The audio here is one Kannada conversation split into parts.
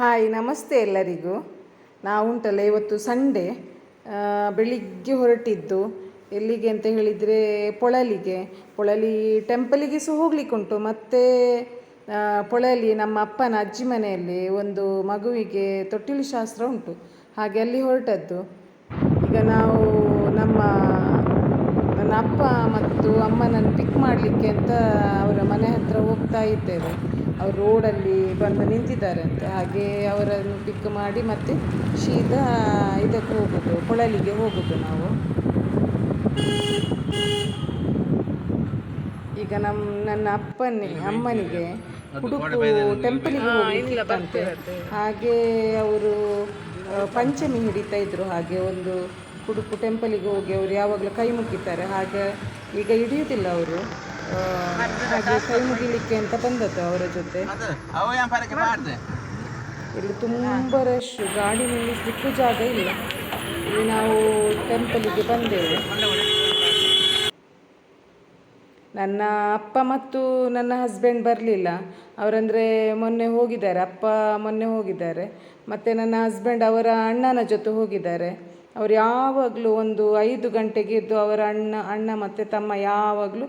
ಹಾಯ್, ನಮಸ್ತೆ ಎಲ್ಲರಿಗೂ. ನಾವು ಉಂಟಲ್ಲ ಇವತ್ತು ಸಂಡೇ ಬೆಳಿಗ್ಗೆ ಹೊರಟಿದ್ದು, ಎಲ್ಲಿಗೆ ಅಂತ ಹೇಳಿದರೆ ಪೊಳಲಿಗೆ. ಪೊಳಲಿ ಟೆಂಪಲಿಗೆ ಸಹ ಹೋಗ್ಲಿಕ್ಕುಂಟು. ಮತ್ತು ಪೊಳಲಿ ನಮ್ಮ ಅಪ್ಪನ ಅಜ್ಜಿ ಮನೆಯಲ್ಲಿ ಒಂದು ಮಗುವಿಗೆ ತೊಟ್ಟಿಲು ಶಾಸ್ತ್ರ ಉಂಟು. ಹಾಗೆ ಅಲ್ಲಿ ಹೊರಟದ್ದು. ಈಗ ನಾವು ನಮ್ಮ, ನನ್ನ ಅಪ್ಪ ಮತ್ತು ಅಮ್ಮನನ್ನು ಪಿಕ್ ಮಾಡಲಿಕ್ಕೆ ಅಂತ ಅವರ ಮನೆ ಹತ್ರ ಹೋಗ್ತಾ ಇದ್ದೇವೆ. ಅವರು ರೋಡಲ್ಲಿ ಬಂದು ನಿಂತಿದ್ದಾರಂತೆ ಹಾಗೆ ಅವರನ್ನು ಪಿಕ್ ಮಾಡಿ ಮತ್ತೆ ಸೀದಾ ಇದಕ್ಕೆ ಹೋಗೋದು ಕೊಳಲಿಗೆ ಹೋಗೋದು ನಾವು. ಈಗ ನಮ್ಮ ನನ್ನ ಅಪ್ಪನಿಗೆ ಅಮ್ಮನಿಗೆ ಉಡುಪು ಟೆಂಪಲಿಗೆ ಹೋಗ್ಲಿಕ್ಕಿತ್ತಂತೆ ಹಾಗೆ ಅವರು ಪಂಚಮಿ ಹಿಡಿತಾ ಇದ್ರು. ಹಾಗೆ ಒಂದು ಉಡುಪು ಟೆಂಪಲಿಗೆ ಹೋಗಿ ಅವರು ಯಾವಾಗಲೂ ಕೈ ಮುಗಿತಾರೆ. ಹಾಗೆ ಈಗ ಹಿಡಿಯುವುದಿಲ್ಲ ಅವರು. ಹಾಗೆ ಕೈ ಮುಗಿಲಿಕ್ಕೆ ಅಂತ ಬಂದದ್ದು ಅವರ ಜೊತೆ. ಇಲ್ಲಿ ತುಂಬ ರಶ್ ಗಾಡಿ ನಿಲ್ಲಿಸಲಿಕ್ಕೆ ಜಾಗ ಇಲ್ಲ. ಇಲ್ಲಿ ನಾವು ಟೆಂಪಲಿಗೆ ಬಂದೆವು. ನನ್ನ ಅಪ್ಪ ಮತ್ತು ನನ್ನ ಹಸ್ಬೆಂಡ್ ಬರಲಿಲ್ಲ. ಅವರಂದರೆ ಮೊನ್ನೆ ಹೋಗಿದ್ದಾರೆ ಅಪ್ಪ ಮೊನ್ನೆ ಹೋಗಿದ್ದಾರೆ. ಮತ್ತು ನನ್ನ ಹಸ್ಬೆಂಡ್ ಅವರ ಅಣ್ಣನ ಜೊತೆ ಹೋಗಿದ್ದಾರೆ. ಅವರು ಯಾವಾಗಲೂ ಒಂದು ಐದು ಗಂಟೆಗೆ ಎದ್ದು ಅವರ ಅಣ್ಣ ಅಣ್ಣ ಮತ್ತು ತಮ್ಮ ಯಾವಾಗಲೂ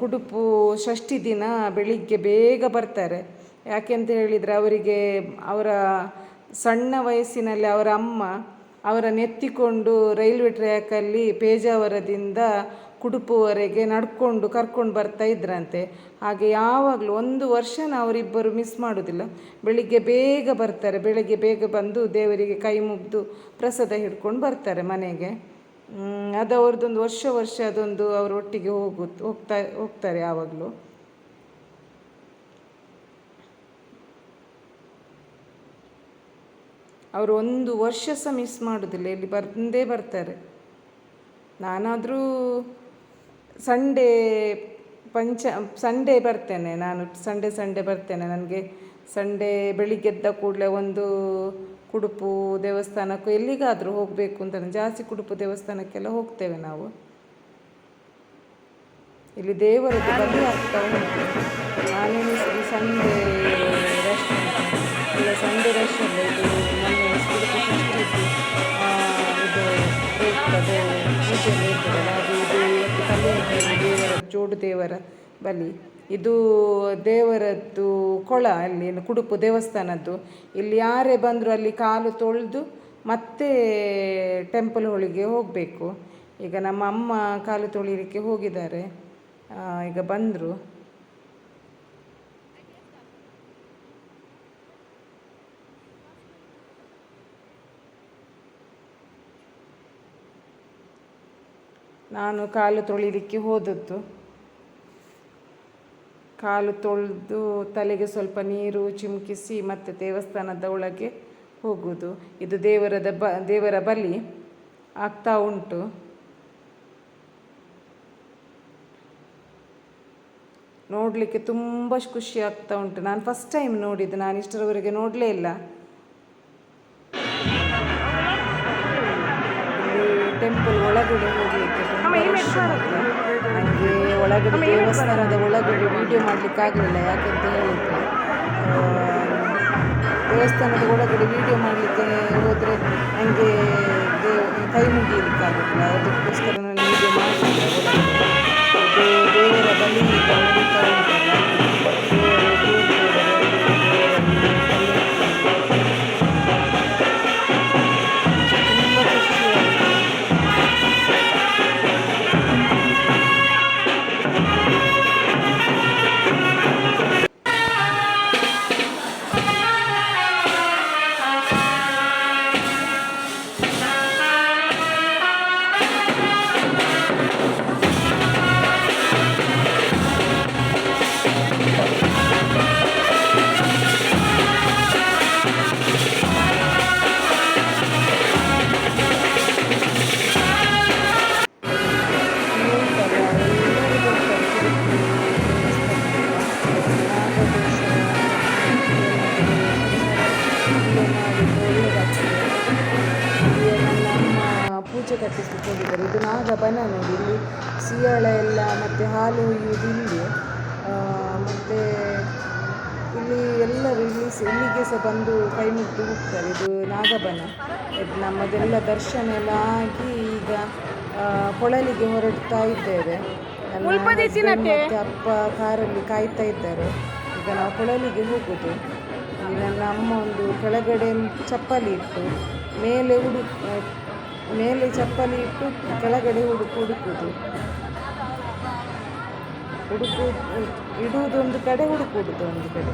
ಕುಡುಪು ಷಷ್ಠಿ ದಿನ ಬೆಳಿಗ್ಗೆ ಬೇಗ ಬರ್ತಾರೆ. ಯಾಕೆಂತ ಹೇಳಿದರೆ ಅವರಿಗೆ ಅವರ ಸಣ್ಣ ವಯಸ್ಸಿನಲ್ಲಿ ಅವರ ಅಮ್ಮ ಅವರ ನೆತ್ತಿಕೊಂಡು ರೈಲ್ವೆ ಟ್ರ್ಯಾಕಲ್ಲಿ ಪೇಜಾವರದಿಂದ ಕುಡುಪುವರೆಗೆ ನಡ್ಕೊಂಡು ಕರ್ಕೊಂಡು ಬರ್ತಾ ಇದ್ರಂತೆ. ಹಾಗೆ ಯಾವಾಗಲೂ ಒಂದು ವರ್ಷ ಅವರಿಬ್ಬರು ಮಿಸ್ ಮಾಡೋದಿಲ್ಲ. ಬೆಳಿಗ್ಗೆ ಬೇಗ ಬರ್ತಾರೆ. ಬೆಳಗ್ಗೆ ಬೇಗ ಬಂದು ದೇವರಿಗೆ ಕೈ ಮುಗಿದು ಪ್ರಸಾದ ಹಿಡ್ಕೊಂಡು ಬರ್ತಾರೆ ಮನೆಗೆ. ಅದು ಅವ್ರದ್ದೊಂದು ವರ್ಷ ವರ್ಷ ಅದೊಂದು ಅವ್ರ ಒಟ್ಟಿಗೆ ಹೋಗು ಹೋಗ್ತಾ ಹೋಗ್ತಾರೆ ಯಾವಾಗಲೂ. ಅವರು ಒಂದು ವರ್ಷ ಸಹ ಮಿಸ್ ಮಾಡೋದಿಲ್ಲ, ಇಲ್ಲಿ ಬಂದೇ ಬರ್ತಾರೆ. ನಾನಾದರೂ ಸಂಡೇ ಪಂಚ ಸಂಡೇ ಬರ್ತೇನೆ ನಾನು ಸಂಡೇ ಸಂಡೇ ಬರ್ತೇನೆ. ನನಗೆ ಸಂಡೇ ಬೆಳಿಗ್ಗೆ ಎದ್ದ ಕೂಡಲೇ ಒಂದು ಕುಡುಪು ದೇವಸ್ಥಾನಕ್ಕೂ ಎಲ್ಲಿಗಾದರೂ ಹೋಗಬೇಕು ಅಂತ ಜಾಸ್ತಿ ಕುಡುಪು ದೇವಸ್ಥಾನಕ್ಕೆಲ್ಲ ಹೋಗ್ತೇವೆ ನಾವು. ಇಲ್ಲಿ ದೇವರದ್ದು ಬಲಿ ಆಗ್ತಾ ಉಂಟು. ನಾನೆನಿಸಿದ ಸಂಡೇ ರಶ್ ಇಲ್ಲ ಸಂಡೇ ರಶ್ ಅಲ್ಲ, ಇದು ಮೊನ್ನೆ ಕುಡುಪು ಇದು ಇರ್ತದೆ ಪೂಜೆ ಇರ್ತದಲ್ಲ, ಅದು ಇದು ಇವತ್ತು ಕಲ್ಯಾಣ ದೇವರ ಜೋಡು ದೇವರ ಬಲಿ. ಇದು ದೇವರದ್ದು ಕೊಳ ಅಲ್ಲಿ ಕುಡುಪು ದೇವಸ್ಥಾನದ್ದು. ಇಲ್ಲಿ ಯಾರೇ ಬಂದರೂ ಅಲ್ಲಿ ಕಾಲು ತೊಳೆದು ಮತ್ತೆ ಟೆಂಪಲ್ ಹೊಳಿಗೆ ಹೋಗಬೇಕು. ಈಗ ನಮ್ಮ ಅಮ್ಮ ಕಾಲು ತೊಳಿಲಿಕ್ಕೆ ಹೋಗಿದ್ದಾರೆ. ಈಗ ಬಂದರು. ನಾನು ಕಾಲು ತೊಳಿಲಿಕ್ಕೆ ಹೋದದ್ದು. ಕಾಲು ತೊಳೆದು ತಲೆಗೆ ಸ್ವಲ್ಪ ನೀರು ಚಿಮುಕಿಸಿ ಮತ್ತೆ ದೇವಸ್ಥಾನದ ಒಳಗೆ ಹೋಗುವುದು. ಇದು ದೇವರದ ಬ, ದೇವರ ಬಲಿ ಆಗ್ತಾ ಉಂಟು. ನೋಡಲಿಕ್ಕೆ ತುಂಬ ಖುಷಿ ಆಗ್ತಾ ಉಂಟು. ನಾನು ಫಸ್ಟ್ ಟೈಮ್ ನೋಡಿದ್ದು, ನಾನು ಇಷ್ಟರವರೆಗೆ ನೋಡಲೇ ಇಲ್ಲ. ಟೆಂಪಲ್ ಒಳಗಡೆ ಹೋಗಲಿಕ್ಕೆ ನನಗೆ ಒಳಗಡೆ ದೇವಸ್ಥಾನದ ಒಳಗಡೆ ವಿಡಿಯೋ ಮಾಡಲಿಕ್ಕಾಗಲಿಲ್ಲ ಯಾಕೆಂತ ಹೇಳಿದರೆ ದೇವಸ್ಥಾನದ ಒಳಗಡೆ ವಿಡಿಯೋ ಮಾಡಲಿಕ್ಕೆ ಹೋದರೆ ನನಗೆ ಕೈ ಮುಗಿಯಲಿಕ್ಕಾಗಲಿಲ್ಲ ಅದಕ್ಕೋಸ್ಕರ ಎಲ್ಲ ಮತ್ತು ಹಾಲು ಇಲ್ಲಿ ಮತ್ತು ಇಲ್ಲಿ ಎಲ್ಲರೂ ಇಲ್ಲಿ ಸಹ ಇಲ್ಲಿಗೆ ಸಹ ಬಂದು ಕೈ ಮುಗಿದು ಹೋಗ್ತಾರೆ ಇದು ನಾಗಬನ. ಇದು ನಮ್ಮದೆಲ್ಲ ದರ್ಶನ ಎಲ್ಲ ಆಗಿ ಈಗ ಕೊಳಲಿಗೆ ಹೊರಡ್ತಾ ಇದ್ದೇವೆ. ಮತ್ತು ಅಪ್ಪ ಕಾರಲ್ಲಿ ಕಾಯ್ತಾ ಇದ್ದಾರೆ. ಈಗ ನಾವು ಕೊಳಲಿಗೆ ಹೋಗೋದು. ಈಗ ನನ್ನ ಅಮ್ಮ ಒಂದು ಕೆಳಗಡೆ ಚಪ್ಪಲಿ ಇಟ್ಟು ಮೇಲೆ ಆ, ಮೇಲೆ ಚಪ್ಪಲಿ ಇಟ್ಟು ಕೆಳಗಡೆ ಹುಡುಕು ಹುಡುಕುದು. ಹುಡುಕು ಇಡುವುದು ಒಂದು ಕಡೆ ಹುಡುಕುವುದು ಒಂದು ಕಡೆ.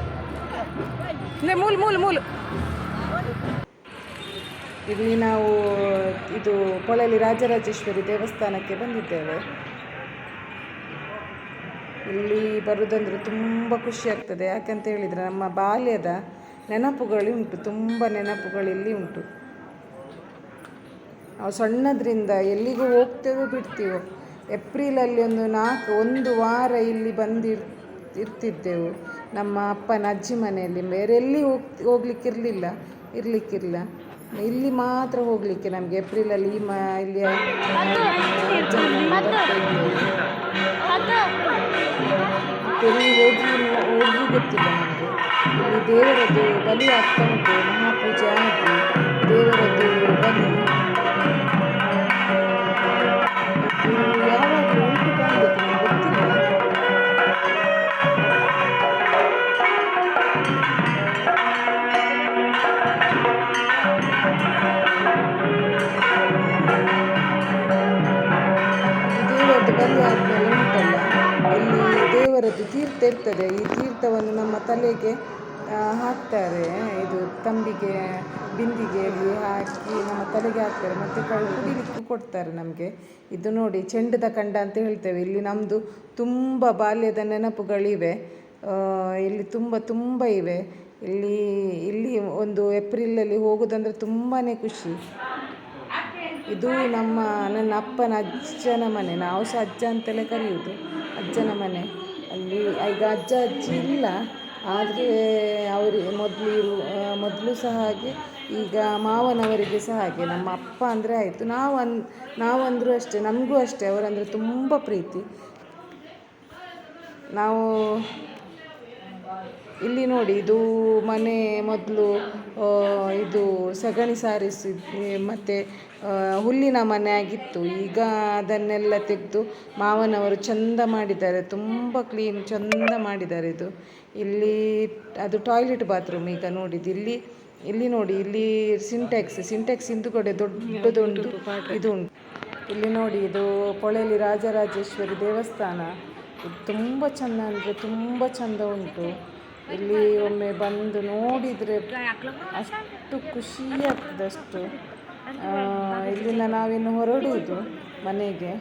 ಮೂಲು ಮೂಲು ಮೂಲು. ಇಲ್ಲಿ ನಾವು ಇದು ಕೊಳಲಿ ರಾಜರಾಜೇಶ್ವರಿ ದೇವಸ್ಥಾನಕ್ಕೆ ಬಂದಿದ್ದೇವೆ. ಇಲ್ಲಿ ಬರುವುದಂದ್ರೆ ತುಂಬ ಖುಷಿ ಆಗ್ತದೆ. ಯಾಕಂತ ಹೇಳಿದರೆ ನಮ್ಮ ಬಾಲ್ಯದ ನೆನಪುಗಳು ಉಂಟು ತುಂಬ ನೆನಪುಗಳು ಇಲ್ಲಿ ಉಂಟು. ನಾವು ಸಣ್ಣದ್ರಿಂದ ಎಲ್ಲಿಗೂ ಹೋಗ್ತೇವೋ ಬಿಡ್ತೀವೋ. ಏಪ್ರಿಲಲ್ಲಿ ಒಂದು ನಾಲ್ಕು, ಒಂದು ವಾರ ಇಲ್ಲಿ ಬಂದು ಇರ್ತಿದ್ದೆವು. ನಮ್ಮ ಅಪ್ಪನ ಅಜ್ಜಿ ಮನೆಯಲ್ಲಿ. ಬೇರೆ ಎಲ್ಲಿ ಹೋಗ್, ಹೋಗ್ಲಿಕ್ಕಿರಲಿಲ್ಲ, ಇರಲಿಕ್ಕಿಲ್ಲ. ಇಲ್ಲಿ ಮಾತ್ರ ಹೋಗಲಿಕ್ಕೆ ನಮಗೆ ಏಪ್ರಿಲಲ್ಲಿ ಈ ಮ, ಇಲ್ಲಿ ಎಲ್ಲಿ ಹೋಗಿ ಹೋಗಿ ಗೊತ್ತಿಲ್ಲ ನಮಗೆ. ಇಲ್ಲಿ ದೇವರದ್ದು ಬಲಿ ಆಗ್ತಾ ಉಂಟು, ಮಹಾಪೂಜೆ ಆಗಿ ದೇವರದ್ದು ಬಲಿ. ಇಲ್ಲಿ ದೇವರದ್ದು ತೀರ್ಥ ಇರ್ತದೆ. ಈ ತೀರ್ಥವನ್ನು ನಮ್ಮ ತಲೆಗೆ ಹಾಕ್ತಾರೆ. ಇದು ತಂಬಿಗೆ ಬಿಂದಿಗೆಯಲ್ಲಿ ಹಾಕಿ ನಮ್ಮ ತಲೆಗೆ ಹಾಕ್ತಾರೆ. ಮತ್ತು ಕುಡಿಲಿಕ್ಕೂ ಕೊಡ್ತಾರೆ ನಮಗೆ. ಇದು ನೋಡಿ, ಚೆಂಡದ ಕಂಡ ಅಂತ ಹೇಳ್ತೇವೆ. ಇಲ್ಲಿ ನಮ್ಮದು ತುಂಬ ಬಾಲ್ಯದ ನೆನಪುಗಳಿವೆ. ಇಲ್ಲಿ ತುಂಬ ತುಂಬ ಇವೆ. ಇಲ್ಲಿ ಇಲ್ಲಿ ಒಂದು ಏಪ್ರಿಲಲ್ಲಿ ಹೋಗೋದಂದ್ರೆ ತುಂಬಾ ಖುಷಿ. ಇದು ನಮ್ಮ, ನನ್ನ ಅಪ್ಪನ ಅಜ್ಜನ ಮನೆ. ನಾವು ಸಹ ಅಜ್ಜ ಅಂತಲೇ ಕರೆಯುವುದು. ಅಜ್ಜನ ಮನೆ. ಅಲ್ಲಿ ಈಗ ಅಜ್ಜ ಅಜ್ಜಿ ಇಲ್ಲ. ಆದರೆ ಅವರಿಗೆ ಮೊದಲು ಮೊದಲು ಸಹ ಹಾಗೆ, ಈಗ ಮಾವನವರಿಗೆ ಸಹ ಹಾಗೆ. ನಮ್ಮ ಅಪ್ಪ ಅಂದರೆ ಆಯಿತು. ನಾವು ಅನ್ ನಾವಂದರೂ ಅಷ್ಟೇ, ನಮಗೂ ಅಷ್ಟೇ. ಅವರಂದರೆ ತುಂಬ ಪ್ರೀತಿ. ನಾವು ಇಲ್ಲಿ ನೋಡಿ ಇದು ಮನೆ ಮೊದಲು ಇದು ಸಗಣಿ ಸಾರಿಸಿ ಮತ್ತು ಹುಲ್ಲಿನ ಮನೆ ಆಗಿತ್ತು. ಈಗ ಅದನ್ನೆಲ್ಲ ತೆಗೆದು ಮಾವನವರು ಚಂದ ಮಾಡಿದ್ದಾರೆ. ತುಂಬ ಕ್ಲೀನ್ ಚಂದ ಮಾಡಿದ್ದಾರೆ ಇದು. ಇಲ್ಲಿ ಅದು ಟಾಯ್ಲೆಟ್ ಬಾತ್ರೂಮ್ ಈಗ ನೋಡಿದ್ದು. ಇಲ್ಲಿ ಇಲ್ಲಿ ನೋಡಿ ಇಲ್ಲಿ ಸಿಂಟೆಕ್ಸ್ ಸಿಂಟೆಕ್ಸ್ ಹಿಂದುಗಡೆ ದೊಡ್ಡದೊಂದು ಇದು. ಉಂಟು. ಇಲ್ಲಿ ನೋಡಿ ಇದು ಕೊಳೆಯಲ್ಲಿ ರಾಜರಾಜೇಶ್ವರಿ ದೇವಸ್ಥಾನ. ಇದು ತುಂಬ ಚೆಂದ ಅಂದರೆ ತುಂಬ ಚೆಂದ ಉಂಟು. ಇಲ್ಲಿ ಒಮ್ಮೆ ಬಂದು ನೋಡಿದರೆ ಅಷ್ಟು ಖುಷಿ ಆಗ್ತದಷ್ಟು ಇಲ್ಲಿಂದ ನಾವಿನ್ನು ಹೊರಡುವುದು ಮನೆಗೆ.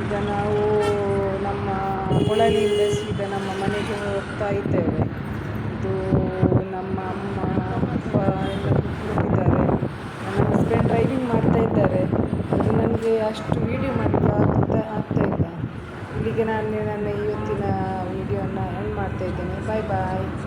ಈಗ ನಾವು ನಮ್ಮ ಕೊಳಲಿಯಿಂದ ಸೀದ ನಮ್ಮ ಮನೆಗೆ ಹೋಗ್ತಾ ಇದ್ದೇವೆ. ಇದು ನನಗೆ ಅಷ್ಟು ವೀಡಿಯೋ ಮಾಡಲಿಕ್ಕೆ ಆಗ್ತಾ ಆಗ್ತಾ ಇಲ್ಲ. ಇಲ್ಲಿಗೆ ನಾನು ನನ್ನ ಇವತ್ತಿನ ವೀಡಿಯೋನ ಎಂಡ್ ಮಾಡ್ತಾ ಇದ್ದೇನೆ. ಬಾಯ್ ಬಾಯ್